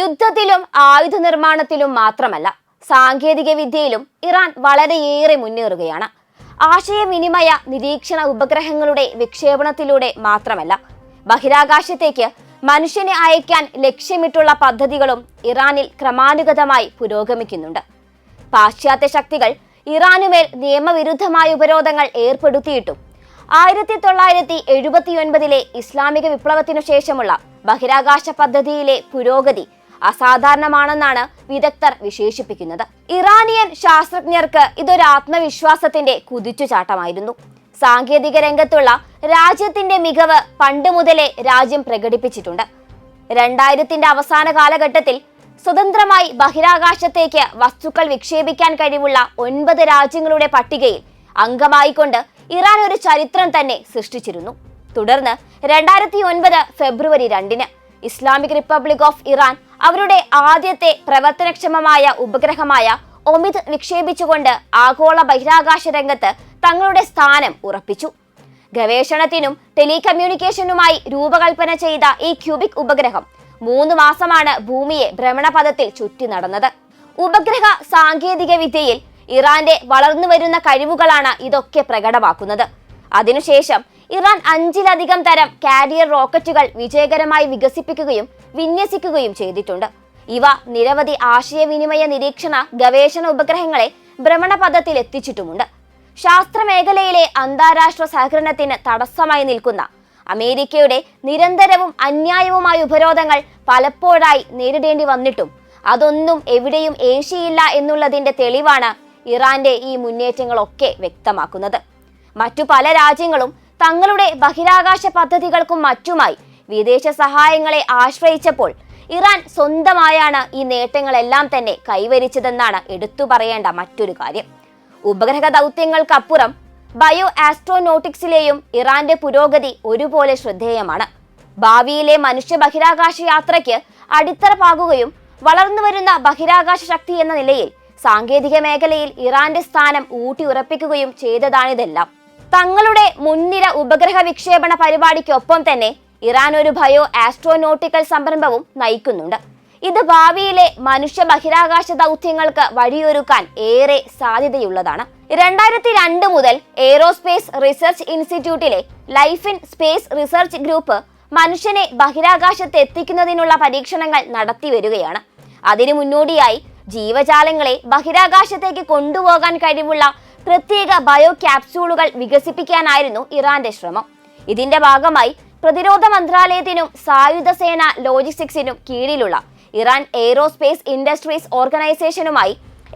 യുദ്ധത്തിലും ആയുധ നിർമ്മാണത്തിലും മാത്രമല്ല സാങ്കേതിക വിദ്യയിലും ഇറാൻ വളരെയേറെ മുന്നേറുകയാണ്. ആശയവിനിമയ നിരീക്ഷണ ഉപഗ്രഹങ്ങളുടെ വിക്ഷേപണത്തിലൂടെ മാത്രമല്ല ബഹിരാകാശത്തേക്ക് മനുഷ്യനെ അയക്കാൻ ലക്ഷ്യമിട്ടുള്ള പദ്ധതികളും ഇറാനിൽ ക്രമാനുഗതമായി പുരോഗമിക്കുന്നുണ്ട്. പാശ്ചാത്യ ശക്തികൾ ഇറാനുമേൽ നിയമവിരുദ്ധമായ ഉപരോധങ്ങൾ ഏർപ്പെടുത്തിയിട്ടും ആയിരത്തി തൊള്ളായിരത്തി എഴുപത്തിയൊൻപതിലെ ഇസ്ലാമിക വിപ്ലവത്തിനു ശേഷമുള്ള ബഹിരാകാശ പദ്ധതിയിലെ പുരോഗതി അസാധാരണമാണെന്നാണ് വിദഗ്ധർ വിശേഷിപ്പിക്കുന്നത്. ഇറാനിയൻ ശാസ്ത്രജ്ഞർക്ക് ഇതൊരു ആത്മവിശ്വാസത്തിന്റെ കുതിച്ചുചാട്ടമായിരുന്നു. സാങ്കേതിക രംഗത്തുള്ള രാജ്യത്തിന്റെ മികവ് പണ്ട് മുതലേ രാജ്യം പ്രകടിപ്പിച്ചിട്ടുണ്ട്. രണ്ടായിരത്തിന്റെ അവസാന കാലഘട്ടത്തിൽ സ്വതന്ത്രമായി ബഹിരാകാശത്തേക്ക് വസ്തുക്കൾ വിക്ഷേപിക്കാൻ കഴിവുള്ള ഒൻപത് രാജ്യങ്ങളുടെ പട്ടികയിൽ അംഗമായിക്കൊണ്ട് ഇറാൻ ഒരു ചരിത്രം തന്നെ സൃഷ്ടിച്ചിരുന്നു. തുടർന്ന് രണ്ടായിരത്തി ഒൻപത് ഫെബ്രുവരി രണ്ടിന് ഇസ്ലാമിക് റിപ്പബ്ലിക് ഓഫ് ഇറാൻ അവരുടെ ആദ്യത്തെ പ്രവർത്തനക്ഷമമായ ഉപഗ്രഹമായ ഒമിത് വിക്ഷേപിച്ചുകൊണ്ട് ആഗോള ബഹിരാകാശ രംഗത്ത് തങ്ങളുടെ സ്ഥാനം ഉറപ്പിച്ചു. ഗവേഷണത്തിനും ടെലികമ്മ്യൂണിക്കേഷനുമായി രൂപകൽപ്പന ചെയ്ത ഈ ക്യൂബിക് ഉപഗ്രഹം മൂന്ന് മാസമാണ് ഭൂമിയെ ഭ്രമണപഥത്തിൽ ചുറ്റി നടന്നത്. ഉപഗ്രഹ സാങ്കേതിക വിദ്യയിൽ ഇറാന്റെ വളർന്നു വരുന്ന കഴിവുകളാണ് ഇതൊക്കെ പ്രകടമാക്കുന്നത്. അതിനുശേഷം ഇറാൻ അഞ്ചിലധികം തരം കാരിയർ റോക്കറ്റുകൾ വിജയകരമായി വികസിപ്പിക്കുകയും വിന്യസിക്കുകയും ചെയ്തിട്ടുണ്ട്. ഇവ നിരവധി ആശയവിനിമയ നിരീക്ഷണ ഗവേഷണ ഉപഗ്രഹങ്ങളെ ഭ്രമണപഥത്തിൽ എത്തിച്ചിട്ടുമുണ്ട് ശാസ്ത്രമേഖലയിലെ അന്താരാഷ്ട്ര സഹകരണത്തിന് തടസ്സമായി നിൽക്കുന്ന അമേരിക്കയുടെ നിരന്തരവും അന്യായവുമായ ഉപരോധങ്ങൾ പലപ്പോഴായി നേരിടേണ്ടി വന്നിട്ടും അതൊന്നും എവിടെയും ഏഷ്യയില്ല എന്നുള്ളതിന്റെ തെളിവാണ് ഇറാന്റെ ഈ മുന്നേറ്റങ്ങളൊക്കെ വ്യക്തമാക്കുന്നത്. മറ്റു പല രാജ്യങ്ങളും തങ്ങളുടെ ബഹിരാകാശ പദ്ധതികൾക്കും മറ്റുമായി വിദേശ സഹായങ്ങളെ ആശ്രയിച്ചപ്പോൾ ഇറാൻ സ്വന്തമായാണ് ഈ നേട്ടങ്ങളെല്ലാം തന്നെ കൈവരിച്ചതെന്നാണ് എടുത്തു പറയേണ്ട മറ്റൊരു കാര്യം. ഉപഗ്രഹ ദൗത്യങ്ങൾക്കപ്പുറം ബയോ ആസ്ട്രോനോട്ടിക്സിലെയും ഇറാന്റെ പുരോഗതി ഒരുപോലെ ശ്രദ്ധേയമാണ്. ഭാവിയിലെ മനുഷ്യ ബഹിരാകാശ യാത്രയ്ക്ക് അടിത്തറ പാകുകയും വളർന്നു വരുന്ന ബഹിരാകാശ ശക്തി എന്ന നിലയിൽ സാങ്കേതിക മേഖലയിൽ ഇറാന്റെ സ്ഥാനം ഊട്ടിയുറപ്പിക്കുകയും ചെയ്തതാണിതെല്ലാം. തങ്ങളുടെ മുൻനിര ഉപഗ്രഹ വിക്ഷേപണ പരിപാടിക്കൊപ്പം തന്നെ ഇറാൻ ഒരു ബയോ ആസ്ട്രോനോട്ടിക്കൽ സംരംഭവും നയിക്കുന്നുണ്ട്. ഇത് ഭാവിയിലെ മനുഷ്യ ബഹിരാകാശ ദൗത്യങ്ങൾക്ക് വഴിയൊരുക്കാൻ ഏറെ സാധ്യതയുള്ളതാണ്. രണ്ടായിരത്തി രണ്ട് മുതൽ എയ്റോസ്പേസ് റിസർച്ച് ഇൻസ്റ്റിറ്റ്യൂട്ടിലെ life in space research group മനുഷ്യനെ ബഹിരാകാശത്ത് എത്തിക്കുന്നതിനുള്ള പരീക്ഷണങ്ങൾ നടത്തി വരികയാണ്. അതിനു മുന്നോടിയായി ജീവജാലങ്ങളെ ബഹിരാകാശത്തേക്ക് കൊണ്ടുപോകാൻ കഴിവുള്ള പ്രത്യേക ബയോ ക്യാപ്സ്യൂളുകൾ വികസിപ്പിക്കാനായിരുന്നു ഇറാന്റെ ശ്രമം. ഇതിന്റെ ഭാഗമായി പ്രതിരോധ മന്ത്രാലയത്തിനും സായുധ സേന ലോജിസ്റ്റിക്സിനും കീഴിലുള്ള ഇറാൻ എയ്റോസ്പേസ് ഇൻഡസ്ട്രീസ് ഓർഗനൈസേഷനുമായി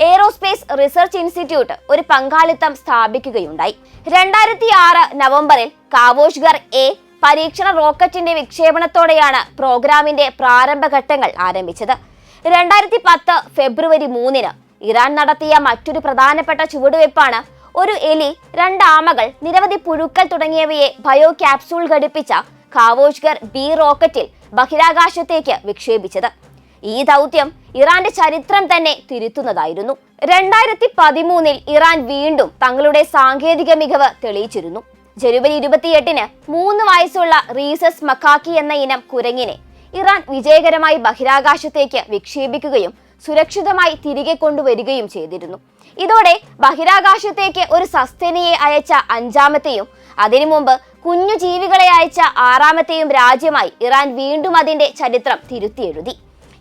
എയ്റോസ്പേസ് റിസർച്ച് ഇൻസ്റ്റിറ്റ്യൂട്ട് ഒരു പങ്കാളിത്തം സ്ഥാപിക്കുകയുണ്ടായി. രണ്ടായിരത്തി ആറ് നവംബറിൽ കാവോഷ്ഗർ എ പരീക്ഷണ റോക്കറ്റിന്റെ വിക്ഷേപണത്തോടെയാണ് പ്രോഗ്രാമിന്റെ പ്രാരംഭഘട്ടങ്ങൾ ആരംഭിച്ചത്. രണ്ടായിരത്തി പത്ത് ഫെബ്രുവരി മൂന്നിന് ഇറാൻ നടത്തിയ മറ്റൊരു പ്രധാനപ്പെട്ട ചുവടുവയ്പ്പാണ് ഒരു എലി രണ്ട് ആമകൾ നിരവധി പുഴുക്കൾ തുടങ്ങിയവയെ ബയോ ക്യാപ്സൂൾ ഘടിപ്പിച്ച കാവോഷ്കർ ബി റോക്കറ്റിൽ ബഹിരാകാശത്തേക്ക് വിക്ഷേപിച്ചത്. ഈ ദൗത്യം ഇറാന്റെ ചരിത്രം തന്നെ തിരുത്തുന്നതായിരുന്നു. രണ്ടായിരത്തി പതിമൂന്നിൽ ഇറാൻ വീണ്ടും തങ്ങളുടെ സാങ്കേതിക മികവ് തെളിയിച്ചിരുന്നു. ജനുവരി ഇരുപത്തിയെട്ടിന് മൂന്ന് വയസ്സുള്ള റീസസ് മക്കാക്കി എന്ന ഇനം കുരങ്ങിനെ ഇറാൻ വിജയകരമായി ബഹിരാകാശത്തേക്ക് വിക്ഷേപിക്കുകയും സുരക്ഷിതമായി തിരികെ കൊണ്ടുവരികയും ചെയ്തിരുന്നു. ഇതോടെ ബഹിരാകാശത്തേക്ക് ഒരു സസ്തനിയെ അയച്ച അഞ്ചാമത്തെയും അതിനു മുമ്പ് കുഞ്ഞു ജീവികളെ അയച്ച ആറാമത്തെയും രാജ്യമായി ഇറാൻ വീണ്ടും അതിന്റെ ചരിത്രം തിരുത്തിയെഴുതി.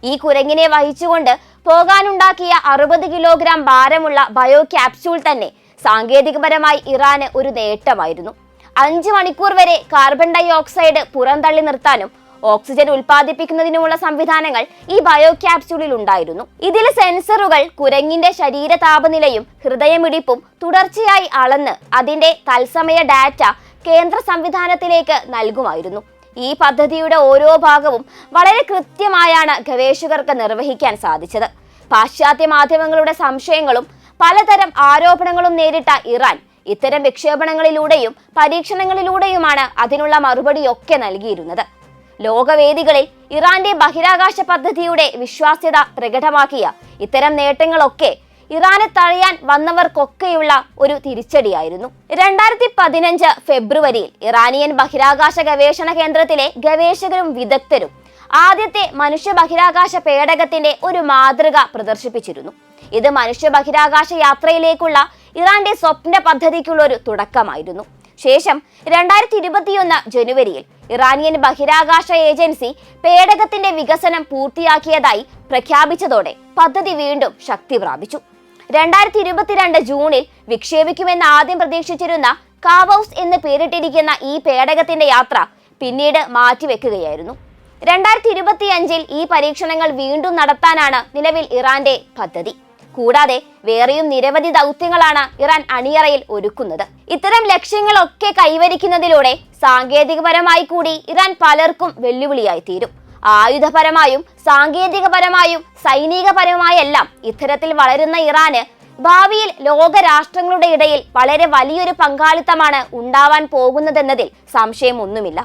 ഈ കുരങ്ങിനെ വഹിച്ചുകൊണ്ട് പോകാനുണ്ടാക്കിയ അറുപത് കിലോഗ്രാം ഭാരമുള്ള ബയോ ക്യാപ്സ്യൂൾ തന്നെ സാങ്കേതികപരമായി ഇറാന് ഒരു നേട്ടമായിരുന്നു. അഞ്ച് മണിക്കൂർ വരെ കാർബൺ ഡൈ ഓക്സൈഡ് പുറന്തള്ളി നിർത്താനും ഓക്സിജൻ ഉൽപ്പാദിപ്പിക്കുന്നതിനുമുള്ള സംവിധാനങ്ങൾ ഈ ബയോ ക്യാപ്സ്യൂളിൽ ഉണ്ടായിരുന്നു. ഇതിൽ സെൻസറുകൾ കുരങ്ങിന്റെ ശരീര താപനിലയും ഹൃദയമിടിപ്പും തുടർച്ചയായി അളന്ന് അതിന്റെ തത്സമയ ഡാറ്റ കേന്ദ്ര സംവിധാനത്തിലേക്ക് നൽകുമായിരുന്നു. ഈ പദ്ധതിയുടെ ഓരോ ഭാഗവും വളരെ കൃത്യമായാണ് ഗവേഷകർക്ക് നിർവഹിക്കാൻ സാധിച്ചത്. പാശ്ചാത്യ മാധ്യമങ്ങളുടെ സംശയങ്ങളും പലതരം ആരോപണങ്ങളും നേരിട്ട ഇറാൻ ഇത്തരം വിക്ഷേപണങ്ങളിലൂടെയും പരീക്ഷണങ്ങളിലൂടെയുമാണ് അതിനുള്ള മറുപടിയൊക്കെ നൽകിയിരുന്നത്. ലോകവേദികളിൽ ഇറാന്റെ ബഹിരാകാശ പദ്ധതിയുടെ വിശ്വാസ്യത പ്രകടമാക്കിയ ഇത്തരം നേട്ടങ്ങളൊക്കെ ഇറാനെ തഴയാൻ വന്നവർക്കൊക്കെയുള്ള ഒരു തിരിച്ചടിയായിരുന്നു. രണ്ടായിരത്തി പതിനഞ്ച് ഫെബ്രുവരിയിൽ ഇറാനിയൻ ബഹിരാകാശ ഗവേഷണ കേന്ദ്രത്തിലെ ഗവേഷകരും വിദഗ്ധരും ആദ്യത്തെ മനുഷ്യ ബഹിരാകാശ പേടകത്തിന്റെ ഒരു മാതൃക പ്രദർശിപ്പിച്ചിരുന്നു. ഇത് മനുഷ്യ ബഹിരാകാശ യാത്രയിലേക്കുള്ള ഇറാന്റെ സ്വപ്ന പദ്ധതിക്കുള്ള ഒരു തുടക്കമായിരുന്നു. ശേഷം രണ്ടായിരത്തി ഇരുപത്തിയൊന്ന് ജനുവരിയിൽ ഇറാനിയൻ ബഹിരാകാശ ഏജൻസി പേടകത്തിന്റെ വികസനം പൂർത്തിയാക്കിയതായി പ്രഖ്യാപിച്ചതോടെ പദ്ധതി വീണ്ടും ശക്തി പ്രാപിച്ചു. രണ്ടായിരത്തി ഇരുപത്തിരണ്ട് ജൂണിൽ വിക്ഷേപിക്കുമെന്ന് ആദ്യം പ്രതീക്ഷിച്ചിരുന്ന കാവൌസ് എന്ന് പേരിട്ടിരിക്കുന്ന ഈ പേടകത്തിന്റെ യാത്ര പിന്നീട് മാറ്റിവെക്കുകയായിരുന്നു. രണ്ടായിരത്തി ഇരുപത്തിയഞ്ചിൽ ഈ പരീക്ഷണങ്ങൾ വീണ്ടും നടത്താനാണ് നിലവിൽ ഇറാന്റെ പദ്ധതി. കൂടാതെ വേറെയും നിരവധി ദൗത്യങ്ങളാണ് ഇറാൻ അണിയറയിൽ ഒരുക്കുന്നത്. ഇത്തരം ലക്ഷ്യങ്ങളൊക്കെ കൈവരിക്കുന്നതിലൂടെ സാങ്കേതികപരമായി കൂടി ഇറാൻ പലർക്കും വെല്ലുവിളിയായി തീരും ആയുധപരമായും സാങ്കേതികപരമായും സൈനികപരമായെല്ലാം ഇത്തരത്തിൽ വളരുന്ന ഇറാന് ഭാവിയിൽ ലോകരാഷ്ട്രങ്ങളുടെ ഇടയിൽ വളരെ വലിയൊരു പങ്കാളിത്തമാണ് ഉണ്ടാവാൻ പോകുന്നതെന്നതിൽ സംശയമൊന്നുമില്ല.